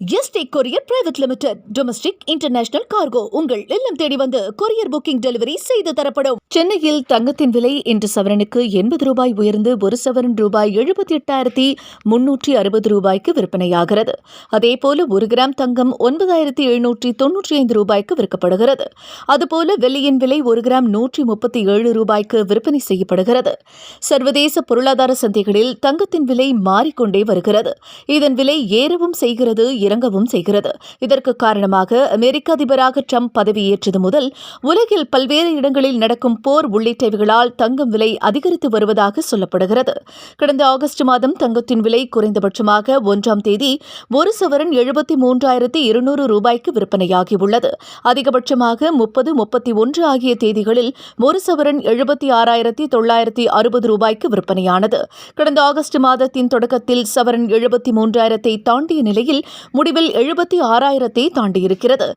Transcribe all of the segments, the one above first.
ST courier private limited. Domestic international cargo. உங்கள் இல்லம் தேடி வந்து கொரியர் புக்கிங் டெலிவரி செய்து தரப்படும். சென்னையில் தங்கத்தின் விலை இன்று சவரனுக்கு எண்பது ரூபாய் உயர்ந்து ஒரு சவரன் ரூபாய் எழுபத்தி எட்டாயிரத்தி முன்னூற்றி அறுபது ரூபாய்க்கு விற்பனையாகிறது. அதேபோல ஒரு கிராம் தங்கம் ஒன்பதாயிரத்தி எழுநூற்றி தொன்னூற்றி ஐந்து ரூபாய்க்கு விற்கப்படுகிறது. அதுபோல வெள்ளியின் விலை ஒரு கிராம் நூற்றி முப்பத்தி ஏழு ரூபாய்க்கு விற்பனை செய்யப்படுகிறது. சர்வதேச பொருளாதார சந்தைகளில் தங்கத்தின் விலை மாறிக்கொண்டே வருகிறது. இதன் விலை ஏறவும் செய்கிறது இறங்கவும் செய்கிறது. இதற்கு காரணமாக அமெரிக்க அதிபராக ட்ரம்ப் பதவியேற்றது முதல் உலகில் பல்வேறு இடங்களில் நடக்கும் போர் உள்ளிட்டவைகளால் தங்கம் விலை அதிகரித்து வருவதாக சொல்லப்படுகிறது. கடந்த ஆகஸ்ட் மாதம் தங்கத்தின் விலை குறைந்தபட்சமாக ஒன்றாம் தேதி ஒரு சவரன் எழுபத்தி மூன்றாயிரத்தி இருநூறு ரூபாய்க்கு விற்பனையாகியுள்ளது. அதிகபட்சமாக முப்பது முப்பத்தி ஒன்று ஆகிய தேதிகளில் ஒரு சவரன் எழுபத்தி ஆறாயிரத்தி தொள்ளாயிரத்தி அறுபது ரூபாய்க்கு விற்பனையானது. கடந்த ஆகஸ்ட் மாதத்தின் தொடக்கத்தில் சவரன் எழுபத்தி மூன்றாயிரத்தை தாண்டிய நிலையில் முடிவில் எழுபத்தி ஆறாயிரத்தை தாண்டியிருக்கிறது.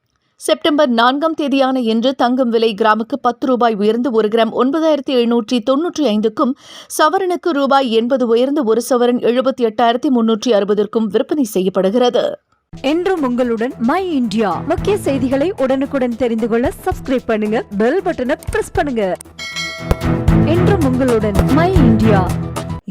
செப்டம்பர் நான்காம் தேதியான இன்று தங்கம் விலை கிராமுக்கு பத்து ரூபாய் உயர்ந்து ஒரு கிராம் ஒன்பதாயிரத்தி எழுநூற்றி தொன்னூற்றி ஐந்துக்கும் சவரனுக்கு ரூபாய் எண்பது உயர்ந்து ஒரு சவரன் எழுபத்தி எட்டாயிரத்தி முன்னூற்றி அறுபதற்கும் விற்பனை செய்யப்படுகிறது. என்றும் உங்களுடன் மை இந்தியா. முக்கிய செய்திகளை உடனுக்குடன் தெரிந்து கொள்ள சப்ஸ்கிரைப் பண்ணுங்க பெல் பட்டனை பிரஸ் பண்ணுங்க. என்றும் உங்களுடன் my India.